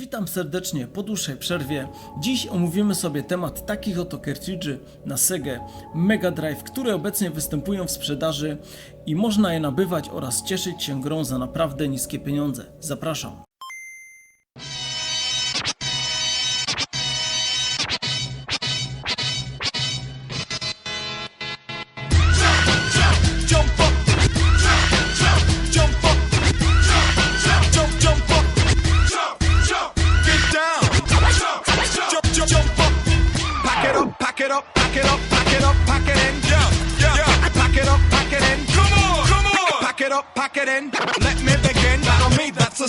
Witam serdecznie po dłuższej przerwie. Dziś omówimy sobie temat takich oto cartridge'y na Sega Mega Drive, które obecnie występują w sprzedaży i można je nabywać oraz cieszyć się grą za naprawdę niskie pieniądze. Zapraszam. It up, pack it in, let me begin, on me that's a.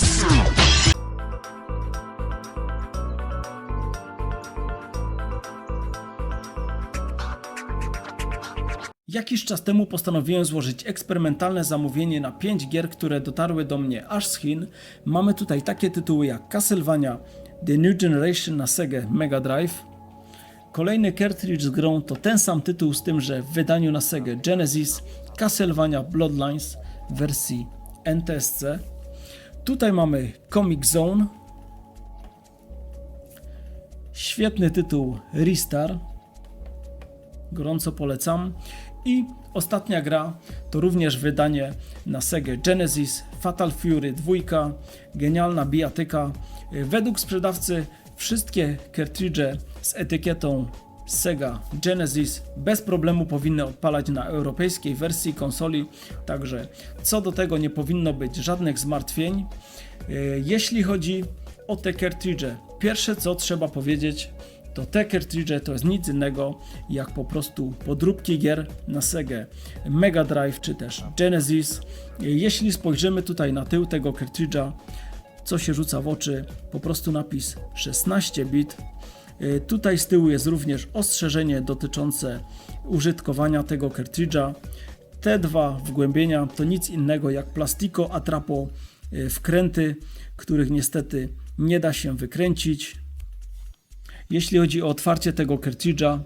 Jakiś czas temu postanowiłem złożyć eksperymentalne zamówienie na 5 gier, które dotarły do mnie aż z Chin. Mamy tutaj takie tytuły jak Castlevania The New Generation na Sega Mega Drive. Kolejny cartridge z grą to ten sam tytuł, z tym, że w wydaniu na Sega Genesis Castlevania Bloodlines wersji NTSC. Tutaj mamy Comic Zone. Świetny tytuł Ristar gorąco polecam. I ostatnia gra to również wydanie na Sega Genesis Fatal Fury 2, genialna bijatyka. Według sprzedawcy wszystkie cartridge z etykietą Sega Genesis bez problemu powinny odpalać na europejskiej wersji konsoli, także co do tego nie powinno być żadnych zmartwień. Jeśli chodzi o te cartridge, pierwsze co trzeba powiedzieć, to te cartridge to jest nic innego jak po prostu podróbki gier na Sega Mega Drive czy też Genesis. Jeśli spojrzymy tutaj na tył tego cartridge'a, co się rzuca w oczy, po prostu napis 16 bit. Y, Tutaj z tyłu jest również ostrzeżenie dotyczące użytkowania tego cartridge'a. Te dwa wgłębienia to nic innego jak plastiko atrapo y, wkręty, których niestety nie da się wykręcić. Jeśli chodzi o otwarcie tego cartridge'a,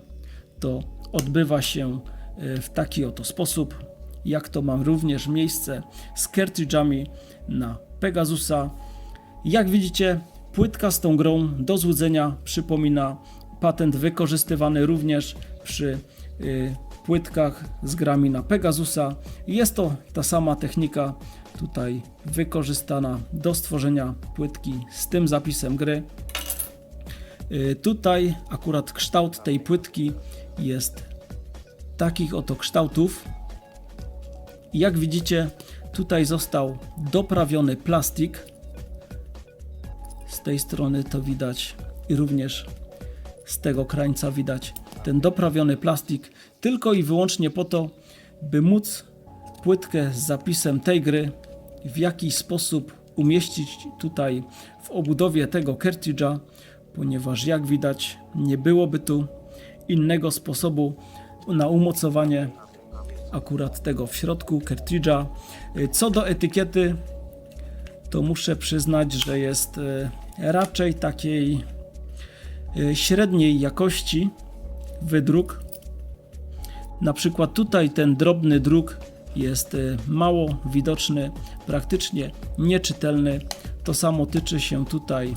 to odbywa się e, w taki oto sposób, jak to mam również miejsce z cartridge'ami na Pegasusa. Jak widzicie, płytka z tą grą do złudzenia przypomina patent wykorzystywany również przy y, płytkach z grami na Pegasusa. Jest to ta sama technika tutaj wykorzystana do stworzenia płytki z tym zapisem gry. Y, Tutaj akurat kształt tej płytki jest takich oto kształtów. Jak widzicie, tutaj został doprawiony plastik. Tej strony to widać i również z tego krańca widać ten doprawiony plastik tylko i wyłącznie po to, by móc płytkę z zapisem tej gry w jakiś sposób umieścić tutaj w obudowie tego cartridge'a, ponieważ jak widać nie byłoby tu innego sposobu na umocowanie akurat tego w środku cartridge'a. Co do etykiety, to muszę przyznać, że jest e, raczej takiej e, średniej jakości wydruk. Na przykład tutaj ten drobny druk jest e, mało widoczny, praktycznie nieczytelny. To samo tyczy się tutaj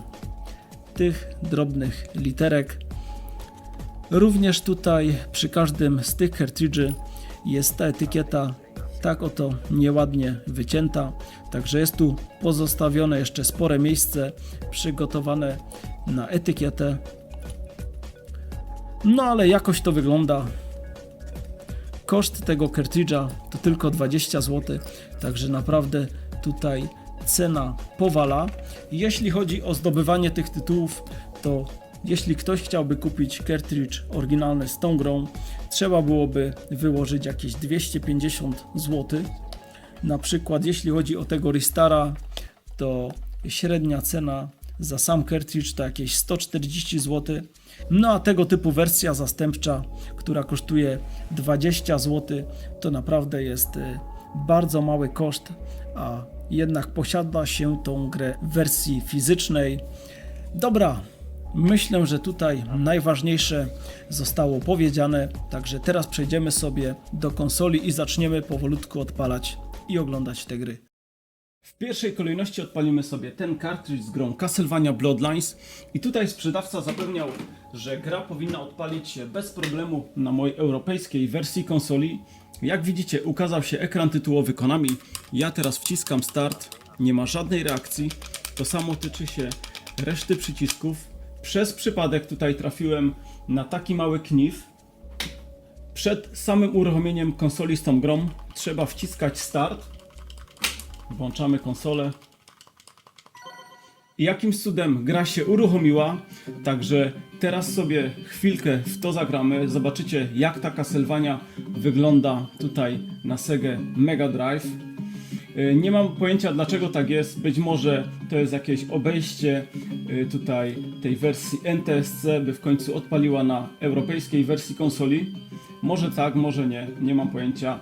tych drobnych literek. Również tutaj przy każdym z tych cartridge'y jest ta etykieta tak oto nieładnie wycięta, także jest tu pozostawione jeszcze spore miejsce przygotowane na etykietę. No ale jakoś to wygląda. Koszt tego cartridge'a to tylko 20 zł, także naprawdę tutaj cena powala. Jeśli chodzi o zdobywanie tych tytułów, to jeśli ktoś chciałby kupić cartridge oryginalny z tą grą, trzeba byłoby wyłożyć jakieś 250 zł. Na przykład jeśli chodzi o tego Ristara, to średnia cena za sam cartridge to jakieś 140 zł. No a tego typu wersja zastępcza, która kosztuje 20 zł, to naprawdę jest y, bardzo mały koszt, a jednak posiada się tą grę w wersji fizycznej. Dobra, myślę, że tutaj najważniejsze zostało powiedziane, także teraz przejdziemy sobie do konsoli i zaczniemy powolutku odpalać i oglądać te gry. W pierwszej kolejności odpalimy sobie ten kartridż z grą Castlevania Bloodlines i tutaj sprzedawca zapewniał, że gra powinna odpalić się bez problemu na mojej europejskiej wersji konsoli. Jak widzicie ukazał się ekran tytułowy Konami, ja teraz wciskam start, nie ma żadnej reakcji, to samo tyczy się reszty przycisków. Przez przypadek tutaj trafiłem na taki mały knif, przed samym uruchomieniem konsoli z tą grą trzeba wciskać start Włączamy konsolę. I jakimś cudem gra się uruchomiła, także teraz sobie chwilkę w to zagramy. Zobaczycie jak ta Castlevania wygląda tutaj na Sega Mega Drive. Y, Nie mam pojęcia dlaczego tak jest. Być może to jest jakieś obejście y, tutaj tej wersji NTSC, by w końcu odpaliła na europejskiej wersji konsoli. Może tak, może nie, nie mam pojęcia.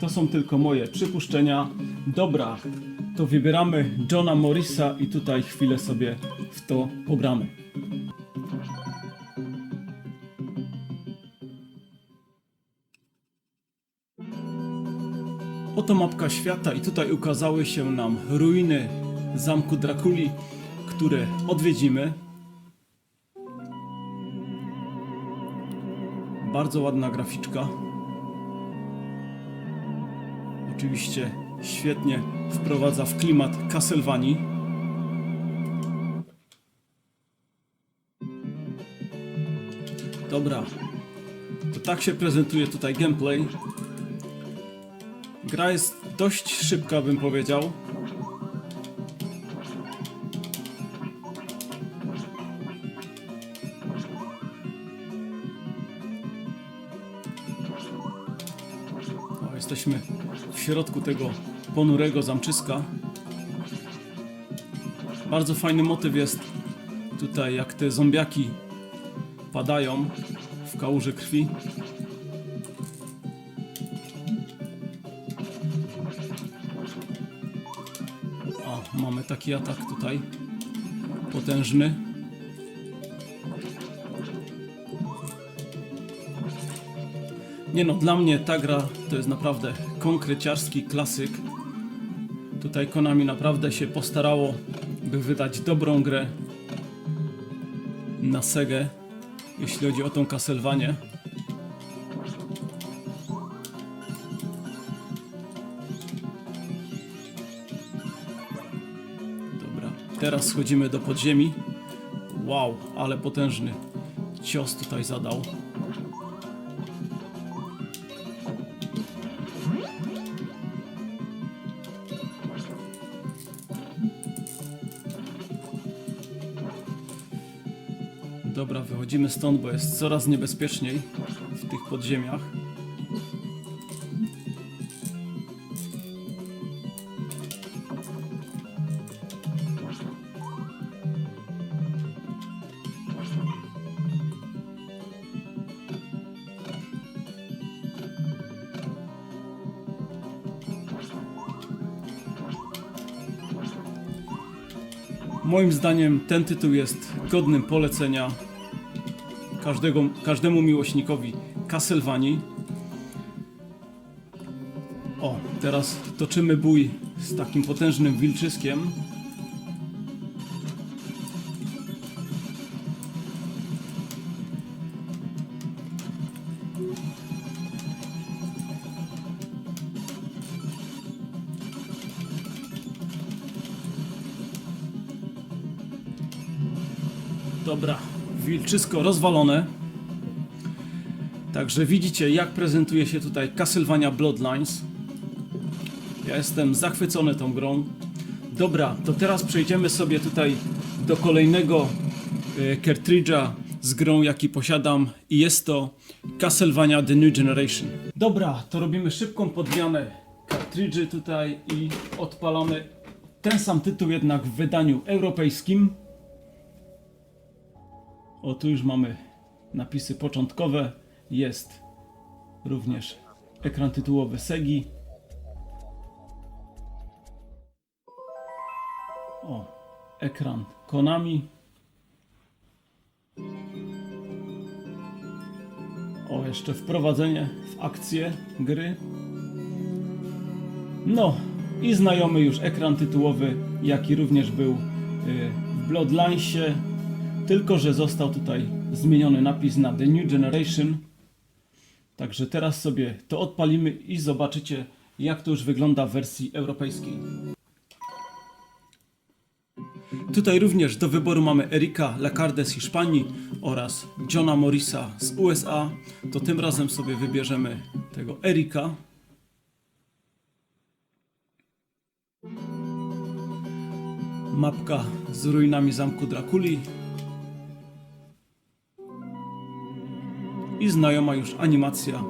To są tylko moje przypuszczenia. Dobra, to wybieramy Johna Morrisa i tutaj chwilę sobie w to pogramy. Oto mapka świata i tutaj ukazały się nam ruiny zamku Drakuli, które odwiedzimy. Bardzo ładna graficzka. Oczywiście świetnie wprowadza w klimat Castlevanii. Dobra, to tak się prezentuje tutaj gameplay. Gra jest dość szybka, bym powiedział. O, jesteśmy w środku tego ponurego zamczyska. Bardzo fajny motyw jest tutaj, jak te zombiaki padają w kałuży krwi. Mamy taki atak tutaj. Potężny. Nie no, dla mnie ta gra to jest naprawdę konkreciarski klasyk. Tutaj Konami naprawdę się postarało, by wydać dobrą grę na Segę, jeśli chodzi o tą Castlevanię. Teraz schodzimy do podziemi. Wow, ale potężny cios tutaj zadał. Dobra, wychodzimy stąd, bo jest coraz niebezpieczniej w tych podziemiach. Moim zdaniem ten tytuł jest godnym polecenia każdego, każdemu miłośnikowi Castlevanii. O, teraz toczymy bój z takim potężnym wilczyskiem. Wilczysko rozwalone. Także widzicie, jak prezentuje się tutaj Castlevania Bloodlines. Ja jestem zachwycony tą grą. Dobra, to teraz przejdziemy sobie tutaj do kolejnego e, cartridge'a z grą, jaki posiadam i jest to Castlevania The New Generation. Dobra, to robimy szybką podmianę cartridge'y tutaj i odpalamy ten sam tytuł jednak w wydaniu europejskim. O, tu już mamy napisy początkowe. Jest również ekran tytułowy Segi. O, ekran Konami. O, jeszcze wprowadzenie w akcję gry. No, i znajomy już ekran tytułowy, jaki również był y, w Bloodlinesie, tylko że został tutaj zmieniony napis na The New Generation. Także teraz sobie to odpalimy i zobaczycie, jak to już wygląda w wersji europejskiej. Tutaj również do wyboru mamy Erika Lacarde z Hiszpanii oraz Johna Morrisa z USA. To tym razem sobie wybierzemy tego Erika. Mapka z ruinami zamku Drakuli. I znajoma już animacja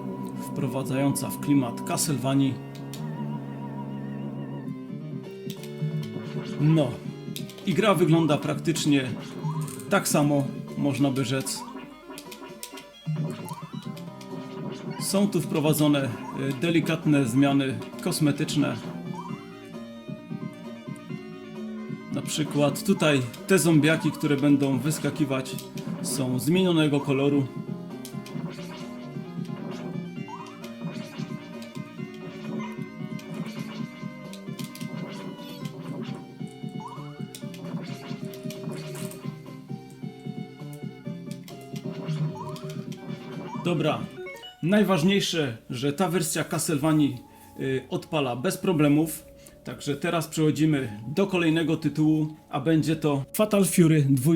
wprowadzająca w klimat Castlevanii. No, i gra wygląda praktycznie tak samo, można by rzec. Są tu wprowadzone y, delikatne zmiany kosmetyczne. Na przykład tutaj te zombiaki, które będą wyskakiwać, są zmienionego koloru. Dobra. Najważniejsze, że ta wersja Castlevanii y, odpala bez problemów. Także teraz przechodzimy do kolejnego tytułu, a będzie to Fatal Fury 2.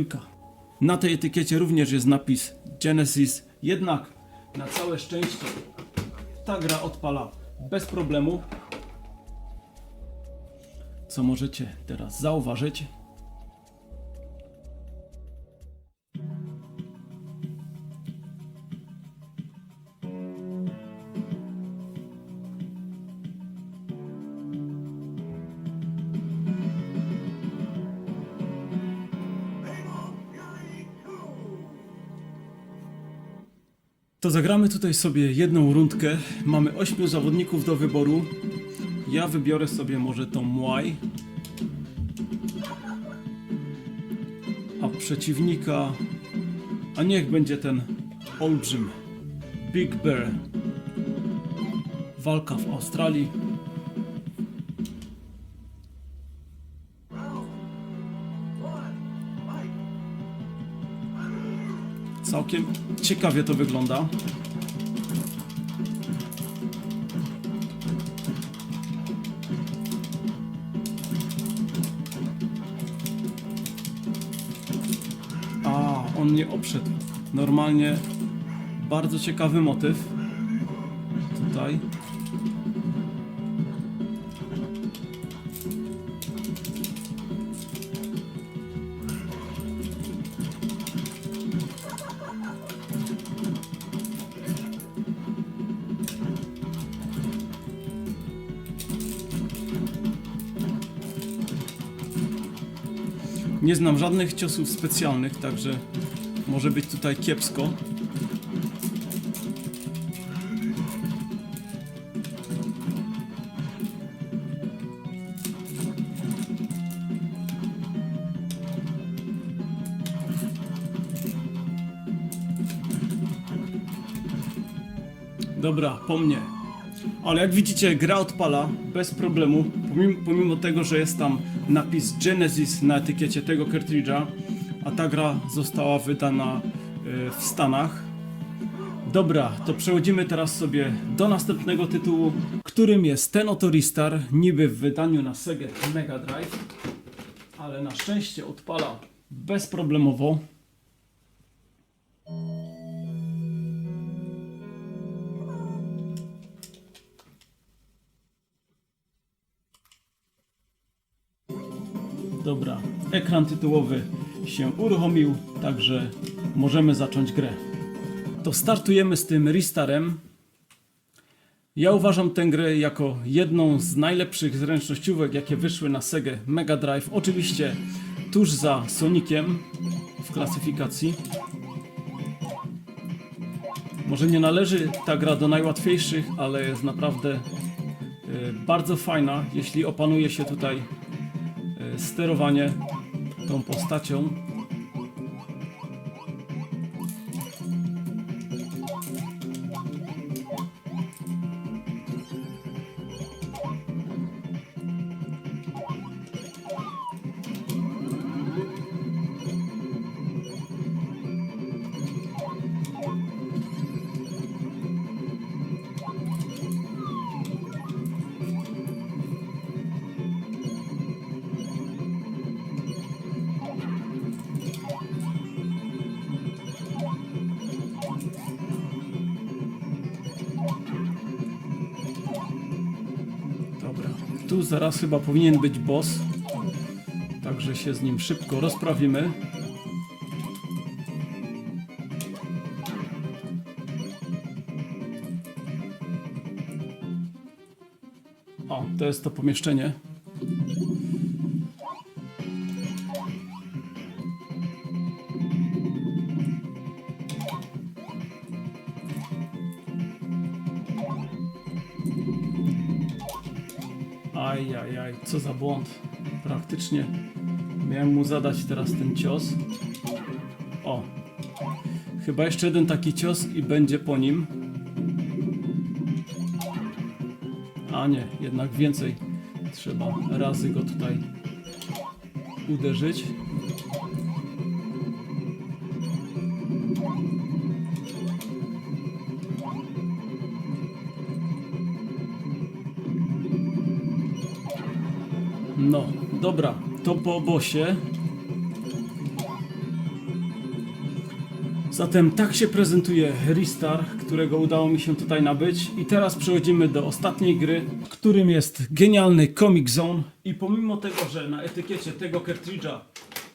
Na tej etykiecie również jest napis Genesis, jednak na całe szczęście ta gra odpala bez problemu. Co możecie teraz zauważyć. To zagramy tutaj sobie jedną rundkę. Mamy 8 zawodników do wyboru. Ja wybiorę sobie może tą Muay. A przeciwnika. A niech będzie ten olbrzym. Big Bear. Walka w Australii. Całkiem ciekawie to wygląda. A, on nie obszedł. Normalnie bardzo ciekawy motyw. Tutaj. Nie znam żadnych ciosów specjalnych, także może być tutaj kiepsko. Dobra, po mnie. Ale jak widzicie, gra odpala bez problemu, pomimo, pomimo tego, że jest tam napis Genesis na etykiecie tego cartridge'a, a ta gra została wydana e, w Stanach. Dobra, to przechodzimy teraz sobie do następnego tytułu, którym jest ten oto Ristar, niby w wydaniu na Sega Mega Drive, ale na szczęście odpala bezproblemowo. Dobra, ekran tytułowy się uruchomił, także możemy zacząć grę. To startujemy z tym restarem. Ja uważam tę grę jako jedną z najlepszych zręcznościówek, jakie wyszły na Sega Mega Drive. Oczywiście tuż za Soniciem w klasyfikacji. Może nie należy ta gra do najłatwiejszych, ale jest naprawdę e, bardzo fajna, jeśli opanuje się tutaj sterowanie tą postacią. Zaraz chyba powinien być boss. Także się z nim szybko rozprawimy. O, to jest to pomieszczenie. Co za błąd. Praktycznie miałem mu zadać teraz ten cios. O, chyba jeszcze jeden taki cios i będzie po nim. A nie, jednak więcej. Trzeba razy go tutaj uderzyć. No, dobra, to po bosie. Zatem tak się prezentuje Ristar, którego udało mi się tutaj nabyć. I teraz przechodzimy do ostatniej gry, którym jest genialny Comic Zone. I pomimo tego, że na etykiecie tego cartridge'a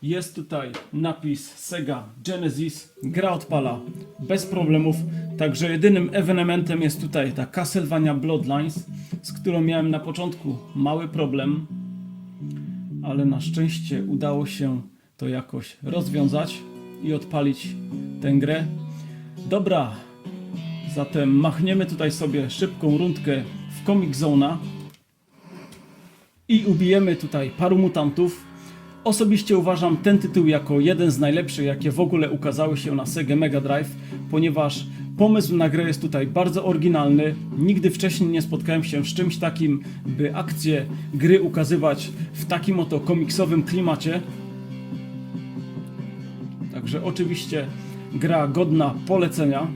jest tutaj napis Sega Genesis, gra odpala bez problemów. Także jedynym ewenementem jest tutaj ta Castlevania Bloodlines, z którą miałem na początku mały problem ale na szczęście udało się to jakoś rozwiązać i odpalić tę grę. Dobra, zatem machniemy tutaj sobie szybką rundkę w Comic Zona i ubijemy tutaj paru mutantów. Osobiście uważam ten tytuł jako jeden z najlepszych, jakie w ogóle ukazały się na Sega Mega Drive, ponieważ pomysł na grę jest tutaj bardzo oryginalny. Nigdy wcześniej nie spotkałem się z czymś takim, by akcje gry ukazywać w takim oto komiksowym klimacie. Także oczywiście gra godna polecenia.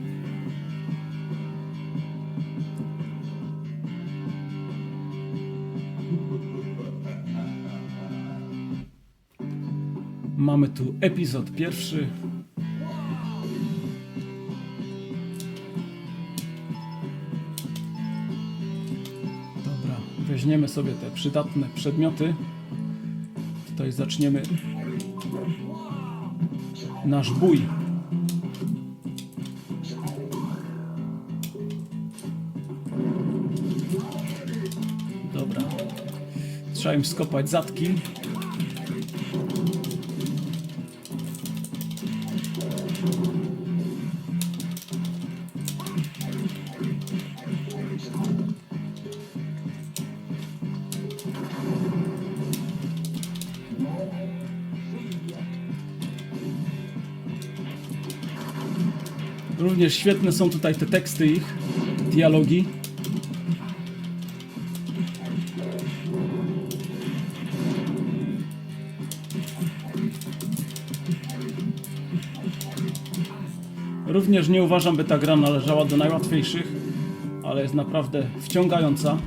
Mamy tu epizod pierwszy. Weźmiemy sobie te przydatne przedmioty. Tutaj zaczniemy nasz bój. Dobra. Trzeba im skopać zatki. Również świetne są tutaj te teksty ich, dialogi. Również nie uważam, by ta gra należała do najłatwiejszych, ale jest naprawdę wciągająca.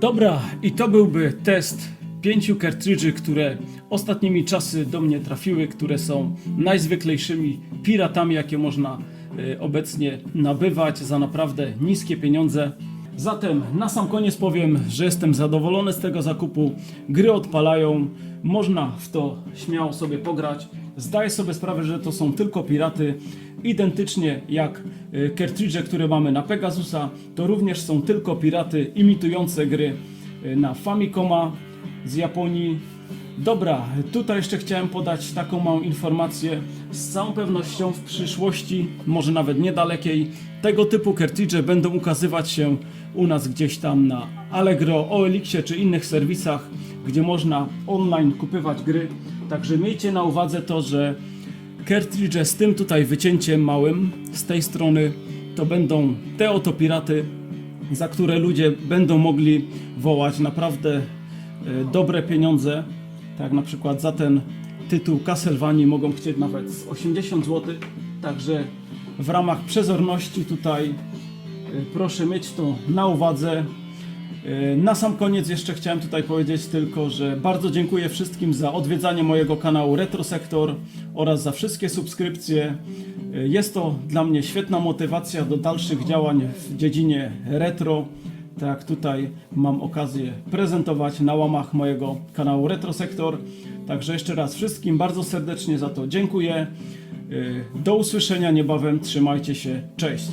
Dobra, i to byłby test pięciu kartridży, które ostatnimi czasy do mnie trafiły, które są najzwyklejszymi piratami, jakie można y, obecnie nabywać za naprawdę niskie pieniądze. Zatem na sam koniec powiem, że jestem zadowolony z tego zakupu. Gry odpalają, można w to śmiało sobie pograć. Zdaję sobie sprawę, że to są tylko piraty. Identycznie jak y, kartridże, które mamy na Pegasusa, to również są tylko piraty imitujące gry y, na Famicoma z Japonii. Dobra, tutaj jeszcze chciałem podać taką małą informację. Z całą pewnością w przyszłości, może nawet niedalekiej, tego typu kartridże będą ukazywać się u nas gdzieś tam na Allegro, OLX czy innych serwisach, gdzie można online kupywać gry. Także miejcie na uwadze to, że kartridże z tym tutaj wycięciem małym z tej strony to będą te oto piraty, za które ludzie będą mogli wołać naprawdę e, dobre pieniądze. Tak na przykład za ten tytuł Castlevanii mogą chcieć nawet z 80 zł. Także w ramach przezorności tutaj e, proszę mieć to na uwadze. E, Na sam koniec jeszcze chciałem tutaj powiedzieć tylko, że bardzo dziękuję wszystkim za odwiedzanie mojego kanału Retrosektor oraz za wszystkie subskrypcje. E, Jest to dla mnie świetna motywacja do dalszych działań w dziedzinie retro. Tak tutaj mam okazję prezentować na łamach mojego kanału Retrosektor. Także jeszcze raz wszystkim bardzo serdecznie za to dziękuję. E, Do usłyszenia niebawem. Trzymajcie się. Cześć.